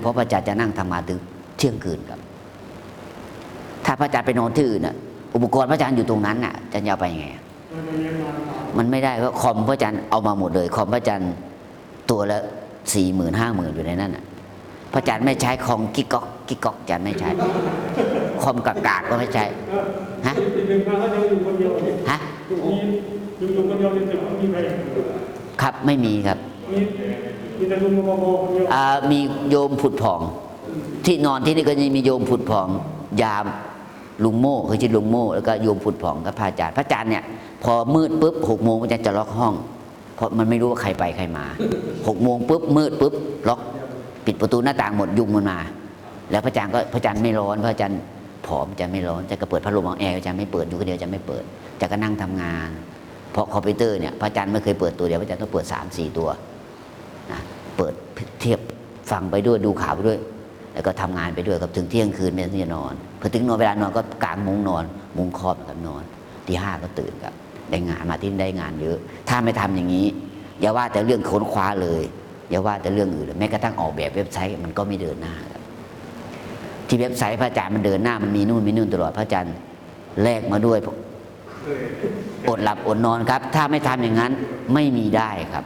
เพราะพระอาจารย์จะนั่งทำงานถึงเที่ยงคืนครับ ถ้าพระอาจารย์ไปนอนที่อื่นน่ะ อุปกรณ์พระอาจารย์อยู่ตรงนั้นน่ะอาจารย์จะเอาไปยังไงอะมันไม่ได้เพราะคอมพระอาจารย์เอามาหมดเลย คอมพระอาจารย์ตัวละสี่หมื่นห้าหมื่นอยู่ในนั้นน่ะ พระอาจารย์ไม่ใช้คอมกิ๊กก๊อกกิ๊กก๊อกอาจารย์ไม่ใช้ คอมกากาก็ไม่ใช้ฮะอีกหนึ่งมาก็ยังอยู่คนเดียวนี่ฮะอยู่นี่อยู่อยู่คนเดียวในตึกไม่มีใครครับไม่มีครับ มีโยมผุดผ่อง ที่นอนที่นี่ก็จะมีโยมผุดผ่อง ยามลุงโม่คือชื่อลุงโม่แล้วก็โยมผุดผ่องกับพระอาจารย์พระอาจารย์เนี่ยพอมืดปุ๊บหกโมงพระอาจารย์จะล็อกห้อง เพราะมันไม่รู้ว่าใครไปใครมาหกโมงปุ๊บมืดปุ๊บล็อกปิดประตูหน้าต่างหมดยุงมันมา แล้วพระอาจารย์ก็พระอาจารย์ไม่ร้อนพระอาจารย์ผอมจารย์ไม่ร้อนอาจารย์ก็เปิดพัดลมของแอร์จารย์ไม่เปิดอยู่คนเดียวจารย์ไม่เปิดจารย์ก็นั่งทำงาน เพราะคอมพิวเตอร์เนี่ยพระอาจารย์ไม่เคยเปิดตัวเดียวพระอาจารย์ต้องเปิดสามสี่ตัว เปิดเทียบฟังไปด้วยดูข่าวไปด้วย แล้วก็ทำงานไปด้วยครับถึงเที่ยงคืนไม่ต้องจะนอนพอถึงนอนเวลานอนก็กางมุ้งนอน มุ้งครอบกับนอนที่ห้าก็ตื่นครับได้งานมาที่ได้งานเยอะ ถ้าไม่ทำอย่างนี้ อย่าว่าแต่เรื่องค้นคว้าเลยอย่าว่าแต่เรื่องอื่นเลยแม้กระทั่งออกแบบเว็บไซต์มันก็ไม่เดินหน้าครับที่เว็บไซต์พระอาจารย์มันเดินหน้ามันมีนู่นมีนู่นตลอดพระอาจารย์แลกมาด้วยอดหลับอดนอนครับ ถ้าไม่ทำอย่างนั้นไม่มีได้ครับ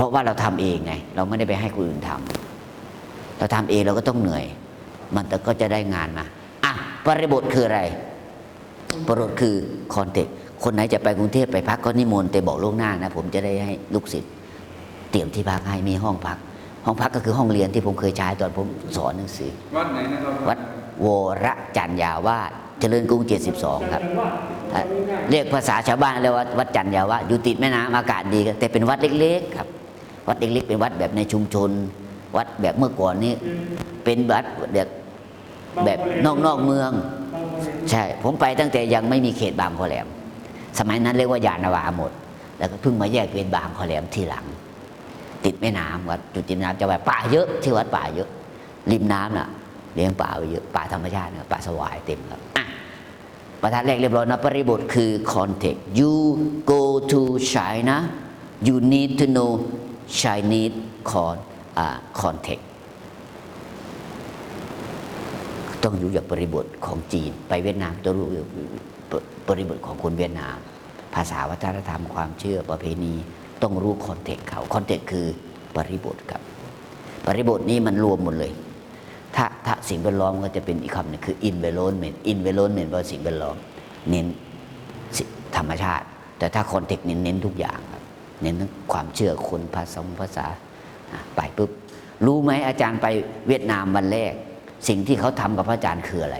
ราะว่าเราทำเองไง เราไม่ได้ไปให้คนอื่นทำเราทำเองเราก็ต้องเหนื่อย มันก็จะได้งานมาอะปริบทคืออะไรปริบทคือคอนเทกต์คนไหนจะไปกรุงเทพไปพักก็นิมนต์แต่บอกล่วงหน้านะ ผมจะได้ให้ลูกศิษย์เตรียมที่พักให้มีห้องพัก ห้องพักก็คือห้องเรียนที่ผมเคยใช้ตอนผมสอนหนังสือ วัดไหนนะครับวัดโวรจันยาวาสเจริญกรุง 72 ครับแต่ว่าเรียกภาษาชาวบ้านเรียกว่าวัดจันยาวาสอยู่ติดแม่น้ำอากาศดีแต่เป็นวัดเล็ก ๆ ครับ วัดเล็กๆเป็นวัดแบบในชุมชน วัดแบบเมื่อก่อนนี้ เป็นวัดแบบแบบนอกนอกเมือง ใช่ ผมไปตั้งแต่ยังไม่มีเขตบางขอแหลม สมัยนั้นเรียกว่ายานาวาหมด แล้วก็เพิ่งมาแยกเป็นบางขอแหลมทีหลัง ติดแม่น้ำวัดจุดติดน้ำจะแบบป่าเยอะที่วัดป่าเยอะ ริมน้ำน่ะเลี้ยงป่าไว้เยอะป่าธรรมชาตินะป่าสวายเต็มครับอะประธานแรกเรียบร้อยนะปริบทคือ context you go to China you need to know Chinese con อ่า context ต้องรู้จากบริบทของจีน ไปเวียดนามต้องรู้บริบทของคนเวียดนาม ภาษาวัฒนธรรมความเชื่อประเพณี ต้องรู้คอนเทกต์เขาคอนเทกต์คือบริบทครับบริบทนี้มันรวมหมดเลย ถ้าถ้าสิ่งแวดล้อมก็จะเป็นอีกคำหนึงคือ environment environment ว่าสิ่งแวดล้อมเน้นธรรมชาติ แต่ถ้าคอนเทกต์เน้นเน้นทุกอย่าง เน้นทั้งความเชื่อคนภาษาภาษาอะไปปุ๊บรู้ไหมอาจารย์ไปเวียดนามวันแรก สิ่งที่เขาทำกับพระอาจารย์คืออะไร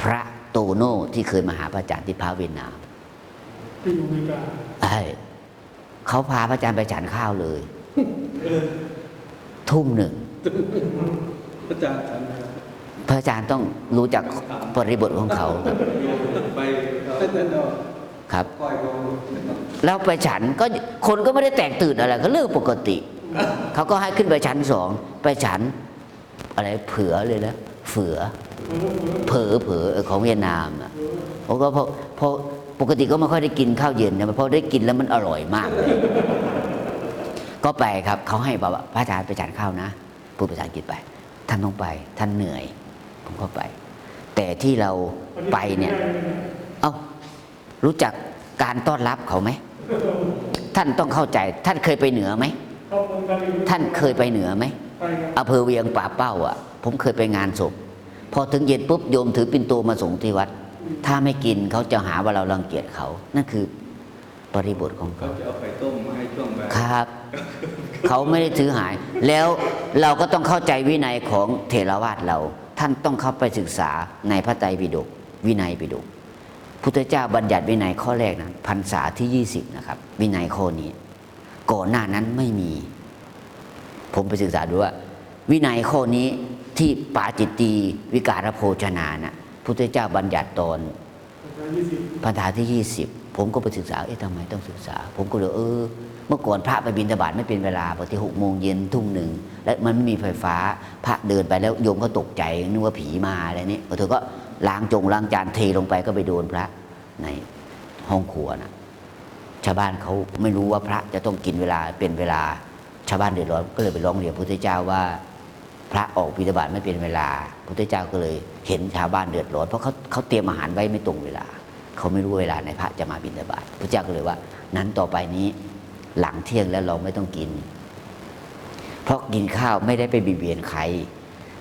พระโตโน่ที่เคยมาหาพระอาจารย์ที่พระเวียดนามที่อยู่อเมริกาใช่เขาพาพระอาจารย์ไปฉันข้าวเลย ทุ่มหนึ่งอาจารย์ฉันนะครับพระอาจารย์ต้องรู้จักบริบทของเขาครับ ครับแล้วไปฉันก็คนก็ไม่ได้แตกตื่นอะไรก็เรื่องปกติ เขาก็ให้ขึ้นไปชั้นสองไปฉัน อะไรเผือเลยนะเฝือเผอเผอเอของเวียดนามอะผมก็พอพอปกติก็ไม่ค่อยได้กินข้าวเย็นนะพอได้กินแล้วมันอร่อยมากเลยก็ไปครับเขาให้บอกว่าพระอาจารย์ไปฉันข้าวนะพูดภาษาอังกฤษไป ท่านต้องไป ท่านเหนื่อย ผมก็ไป แต่ที่เราไปเนี่ย รู้จักการต้อนรับเขาไหม ท่านต้องเข้าใจ ท่านเคยไปเหนือไหมเขาคงจะมีท่านเคยไปเหนือไหมไปครับอำเภอเวียงป่าเป้าอะ ผมเคยไปงานศพ พอถึงเย็นปุ๊บโยมถือปิ่นโตมาส่งที่วัด ถ้าไม่กินเขาจะหาว่าเรารังเกียจเขา นั่นคือปริบทของเขาเขาจะเอาไข่ต้มมาให้ช่วงบ่ายครับ เขาไม่ได้ถือหาย แล้วเราก็ต้องเข้าใจวินัยของเทรวาสเรา ท่านต้องเข้าไปศึกษาในพระไตรปิฎกวินัยปิฎก พุทธเจ้าบัญญัติวินัยข้อแรกนะพรรษาที่ 20 นะครับ วินัยข้อนี้ ก่อนหน้านั้นไม่มี ผมไปศึกษาดูว่า วินัยข้อนี้ที่ปาจิตตีวิการโภชนานะพุทธเจ้าบัญญัติตอนยี่สิบพรรษาที่ 20 ผมก็ไปศึกษาเอ๊ะทำไมต้องศึกษา ผมก็เลยเออ เมื่อก่อนพระไปบิณฑบาตไม่เป็นเวลาปกติหกโมงเย็นทุ่มหนึ่งและมันไม่มีไฟฟ้า พระเดินไปแล้วโยมก็ตกใจนึกว่าผีมาอะไรนี่เธอก็ล้างจงล้างจานเทลงไปก็ไปโดนพระในห้องครัวนะชาวบ้านเขาไม่รู้ว่าพระจะต้องกินเวลาเป็นเวลา ชาวบ้านเดือดร้อนก็เลยไปร้องเรียนพระพุทธเจ้าว่า พระออกบิณฑบาตไม่เป็นเวลาพระพุทธเจ้าก็เลยเห็นชาวบ้านเดือดร้อนเพราะเขาเขาเตรียมอาหารไว้ไม่ตรงเวลา เขาไม่รู้เวลาไหนพระจะมาบิณฑบาตพระเจ้าก็เลยว่า นั้นต่อไปนี้ หลังเที่ยงแล้วเราไม่ต้องกิน เพราะกินข้าวไม่ได้ไปบียดเบียนใคร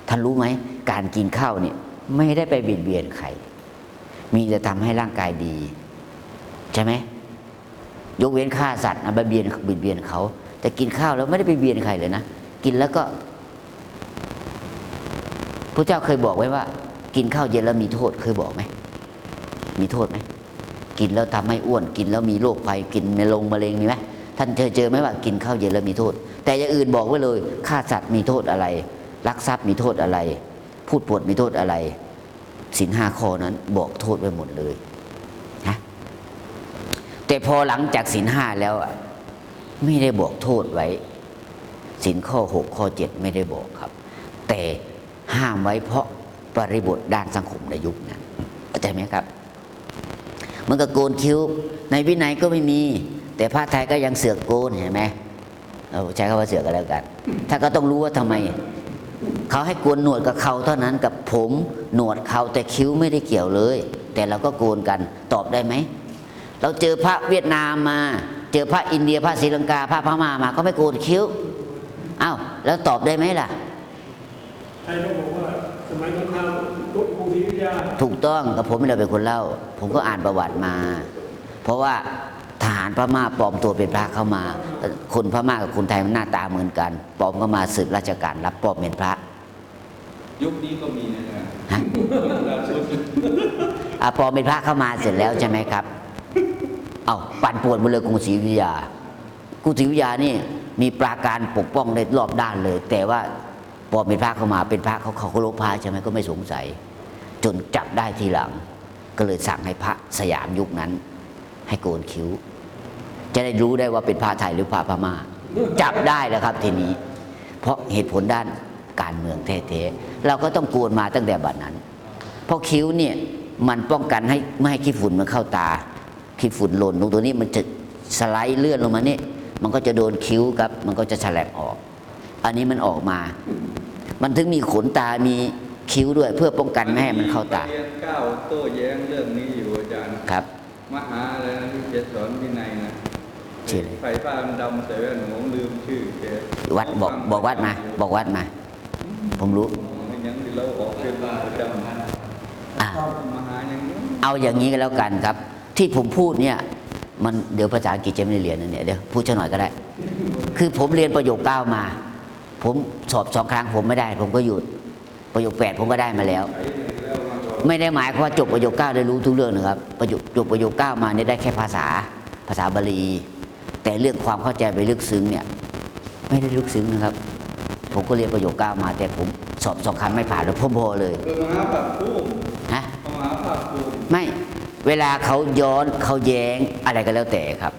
ท่านรู้ไหมการกินข้าวเนี่ยไม่ได้ไปบียดเบียนใคร มีแต่ทำให้ร่างกายดี ใช่ไหมยกเว้นฆ่าสัตว์นะไปเบียนบียดเบียนเขา แต่กินข้าวแล้วไม่ได้ไปเบียนใครเลยนะกินแล้วก็พระเจ้าเคยบอกไว้ว่า กินข้าวเย็นแล้วมีโทษเคยบอกไหมมีโทษไหมกินแล้วทำให้อ้วน กินแล้วมีโรคภัยกินในลงมะเร็งมีไหม ท่านเคยเจอไหมว่ากินข้าวเย็นแล้วมีโทษ แต่อย่างอื่นบอกไว้เลยฆ่าสัตว์มีโทษอะไรลักทรัพย์มีโทษอะไร พูดปดมีโทษอะไรสินห้าข้อนั้นบอกโทษไว้หมดเลยนะแต่พอหลังจากสินห้าแล้วไม่ได้บอกโทษไว้สินข้อหกข้อเจ็ดไม่ได้บอกครับ แต่ห้ามไว้เพราะบริบทด้านสังคมในยุคนั้นเข้าใจไหมครับมันก็โกนคิ้วในวินัยก็ไม่มี แต่พระไทยก็ยังเสือกโกนเห็นไหมเราใช้คำว่าเสือกกันแล้วกัน ถ้าก็ต้องรู้ว่าทำไม เขาให้โกนหนวดกับเขาเท่านั้นกับผมหนวดเขาแต่คิ้วไม่ได้เกี่ยวเลย แต่เราก็โกนกันตอบได้ไหม เราเจอพระเวียดนามมา เจอพระอินเดียพระศรีลังกาพระพม่ามา ก็ไม่โกนคิ้วอ้าวแล้วตอบได้ไหมล่ะใครก็บอกว่าสมัยสงครามรบกรุงศรีอยุธยาถูกต้องกับผมไม่ได้เป็นคนเล่า ผมก็อ่านประวัติมา เพราะว่าทหารพม่าปลอมตัวเป็นพระเข้ามา คนพม่ากับคนไทยมันหน้าตาเหมือนกันปลอมเข้ามาสืบราชการรับปลอมเป็นพระ ยุคนี้ก็มีนะฮะฮะล่าสุดอะพอเป็นพระเข้ามาเสร็จแล้วใช่ไหมครับ เอาปั่นป่วนหมาเลยกรุงศรีอยุธยากรุงศรีอยุธยานี่มีปราการปกป้องในรอบด้านเลย แต่ว่าพอเป็นพระเข้ามาเป็นพระเขาเขาเคารพพระใช่ไหมก็ไม่สงสัย จนจับได้ทีหลัง ก็เลยสั่งให้พระสยามยุคนั้น ให้โกนคิ้ว จะได้รู้ได้ว่าเป็นพระไทยหรือพระพม่า จับได้แล้วครับทีนี้ เพราะเหตุผลด้านการเมืองแท้ๆเราก็ต้องโกนมาตั้งแต่บัดนั้น เพราะคิ้วเนี่ยมันป้องกันให้ไม่ให้ขี้ฝุ่นมันเข้าตาขี้ฝุ่นหล่นตรงตัวนี้มันจะสไลด์เลื่อนลงมานี่มันก็จะโดนคิ้วครับ มันก็จะฉลับออก อันนี้มันออกมา มันถึงมีขนตามีคิ้วด้วยเพื่อป้องกันไม่ให้มันเข้าตาเรียนเก้าโต้แย้งเรื่องนี้อยู่อาจารย์ครับ มหาอะไรนะที่เจสอนวินัย นะชื่ออะไรไฟฟ้าดำใส่แว่นผมลืมชื่อแกวัดบอกบอกวัดมา บอกวัดมา ผมรู้มันยังที่เราออกเป็นประจำอ่ามหายังนี้เอาอย่างนี้ก็แล้วกันครับ ที่ผมพูดเนี่ยมันเดี๋ยวภาษาอังกฤษจะไม่ได้เรียนนะเนี่ยเดี๋ยวพูดชัหน่อยก็ได้ คือผมเรียนประโยคเก้ามา ผมสอบสองครั้งผมไม่ได้ ผมก็หยุดประโยคแปดผมก็ได้มาแล้ว ไม่ได้หมายความว่าจบประโยคเก้าได้รู้ทุกเรื่องนะครับประโยคจบประโยคเก้ามาเนี่ยได้แค่ภาษาภาษาบาลี แต่เรื่องความเข้าใจไปลึกซึ้งเนี่ยไม่ได้ลึกซึ้งนะครับ ผมก็เรียนประโยคเก้ามา แต่ผมสอบสองครั้งไม่ผ่านแล้วพ่อพอเลยเออมหาภาคภูมิฮะมหาภาคภูมิไม่เวลาเขาย้อนเขาแย้งอะไรก็แล้วแต่ครับ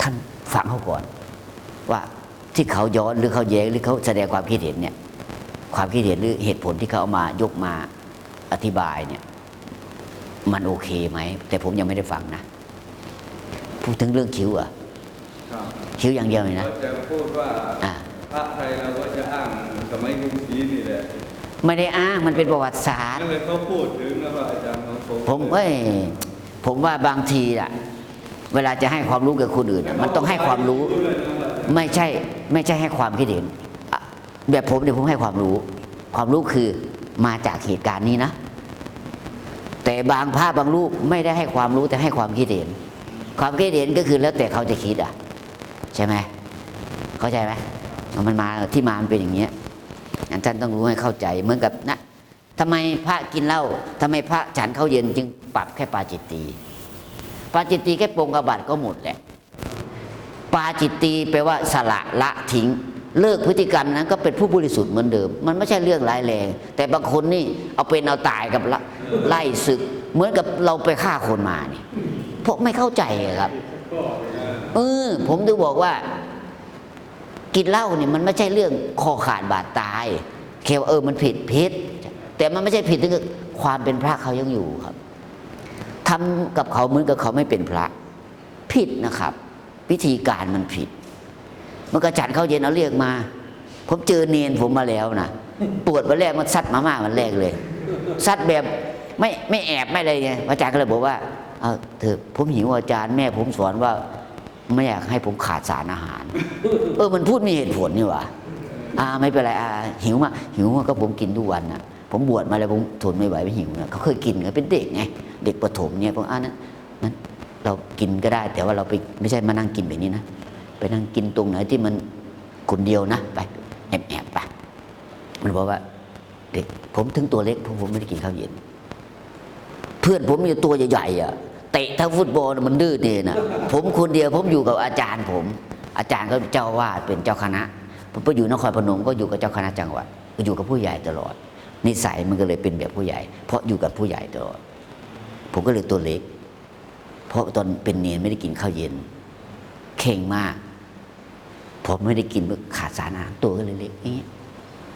ท่านฟังเขาก่อน ว่าที่เขาย้อนหรือเขาแย้งหรือเขาแสดงความคิดเห็นเนี่ย ความคิดเห็นหรือเหตุผลที่เขาเอามายกมาอธิบายเนี่ย มันโอเคไหม แต่ผมยังไม่ได้ฟังนะ พูดถึงเรื่องคิ้วอะครับคิ้วอย่างเดียวเลยนะก็จะพูดว่าอ่าพระไทยเราก็จะอ้างสมัยกรุงศรีนี่แหละไม่ได้อ้างมันเป็นประวัติศาสตร์นั่นเลยเขาพูดถึงนะว่าอาจารย์ของผมผมเอ้ยผมว่าบางทีอะเวลาจะให้ความรู้กับคนอื่นอะมันต้องให้ความรู้ ไม่ใช่ไม่ใช่ให้ความคิดเห็นอะแบบผมเนี่ยผมให้ความรู้ ความรู้คือมาจากเหตุการณ์นี้นะ แต่บางภาพบางรูปไม่ได้ให้ความรู้แต่ให้ความคิดเห็น ความคิดเห็นก็คือแล้วแต่เขาจะคิดอะ ใช่ไหมเข้าใจไหมมันมาที่มามันเป็นอย่างเงี้ยอันท่านต้องรู้ให้เข้าใจเหมือนกับนะทำไมพระกินเหล้าทำไมพระฉันเข้าเย็นจึงปรับแค่ปาจิตตีปาจิตตีแค่ปงกระบาดก็หมดแหละปาจิตตีแปลว่าสละละทิ้ง เลิกพฤติกรรมนั้นก็เป็นผู้บริสุทธิ์เหมือนเดิม มันไม่ใช่เรื่องร้ายแรง แต่บางคนนี่เอาเป็นเอาตายกับไล่ศึก เหมือนกับเราไปฆ่าคนมานี่ พวกไม่เข้าใจครับ เออ ผมถึงบอกว่า กินเหล้าเนี่ยมันไม่ใช่เรื่องคอขาดบาดตายแค่ว่าเออมันผิดผิด แต่มันไม่ใช่ผิดถึงความเป็นพระเขายังอยู่ครับทำกับเขาเหมือนกับเขาไม่เป็นพระ ผิดนะครับ วิธีการมันผิด มันกระจัดเขาเย็นเอาเรียกมา ผมเจอเนนผมมาแล้วนะปวดวันแรกมันซัดมาม่าวันแรกเลยซัดแบบไม่ไม่แอบไม่อะไรไงอาจารย์ก็เลยบอกว่า เอาเถอะผมหิวอาจารย์แม่ผมสอนว่าไม่อยากให้ผมขาดสารอาหาร เออมันพูดมีเหตุผลนี่หว่าอ่าไม่เป็นไรอ่าหิวมาหิวมาก็ผมกินทุกวันนะผมบวชมาแล้วผมทนไม่ไหวไม่หิวนะเขาเคยกินกันเป็นเด็กไงเด็กประถมเนี่ยผมอ่านั้นนั้นเรากินก็ได้ แต่ว่าเราไปไม่ใช่มานั่งกินแบบนี้นะไปนั่งกินตรงไหนที่มันคนเดียวนะไปแอบแอบๆไปมันบอกว่าเด็กผมถึงตัวเล็กผมผมไม่ได้กินข้าวเย็น เพื่อนผมมีตัวใหญ่ๆอะ เตะทั้งฟุตบอลมันดื้อเดนอะผมคนเดียวผมอยู่กับอาจารย์ผม อาจารย์ก็เจ้าวาดเป็นเจ้าคณะ ผมไปอยู่นครพนมก็อยู่กับเจ้าคณะจังหวัดก็อยู่กับผู้ใหญ่ตลอด นิสัยมันก็เลยเป็นแบบผู้ใหญ่ เพราะอยู่กับผู้ใหญ่ตลอด ผมก็เลยตัวเล็ก เพราะตอนเป็นเนียนไม่ได้กินข้าวเย็น เข่งมากผมไม่ได้กินขาดสารอาหารตัวก็เลยเล็กอย่างเงี้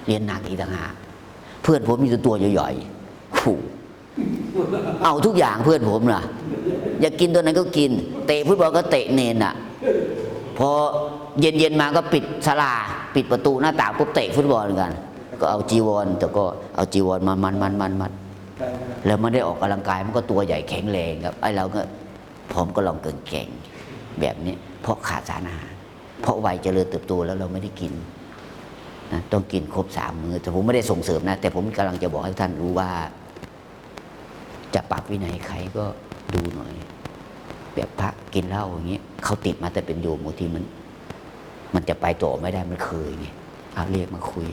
เรียนหนักอีกต่างหากเพื่อนผมมีต่ตัวใหญ่ๆขู่เอาทุกอย่างเพื่อนผมน่ะ อยากกินตัวไหนก็กิน เตะฟุตบอลก็เตะเนนอะ พอเย็นเย็นมาก็ปิดศาลา ปิดประตูหน้าต่างปุ๊บเตะฟุตบอลกัน ก็เอาจีวร แต่ก็เอาจีวรมามันมันมันมันแล้วมันได้ออกกำลังกายมันก็ตัวใหญ่แข็งแรงครับไอ้เราก็ผมก็ลองเกินแก่งแบบนี้ เพราะขาดสารอาหารเพราะวัยเจริญเติบโตแล้วเราไม่ได้กินนะต้องกินครบสามมือแต่ผมไม่ได้ส่งเสริมนะ แต่ผมกำลังจะบอกให้ท่านรู้ว่า จะปรับวินัยใครก็ดูหน่อย แบบพระกินเหล้าอย่างเงี้ยเขาติดมาแต่เป็นโยมบางทีมัน มันจะไปต่อไม่ได้มันเคยไงเอาเรียกมาคุย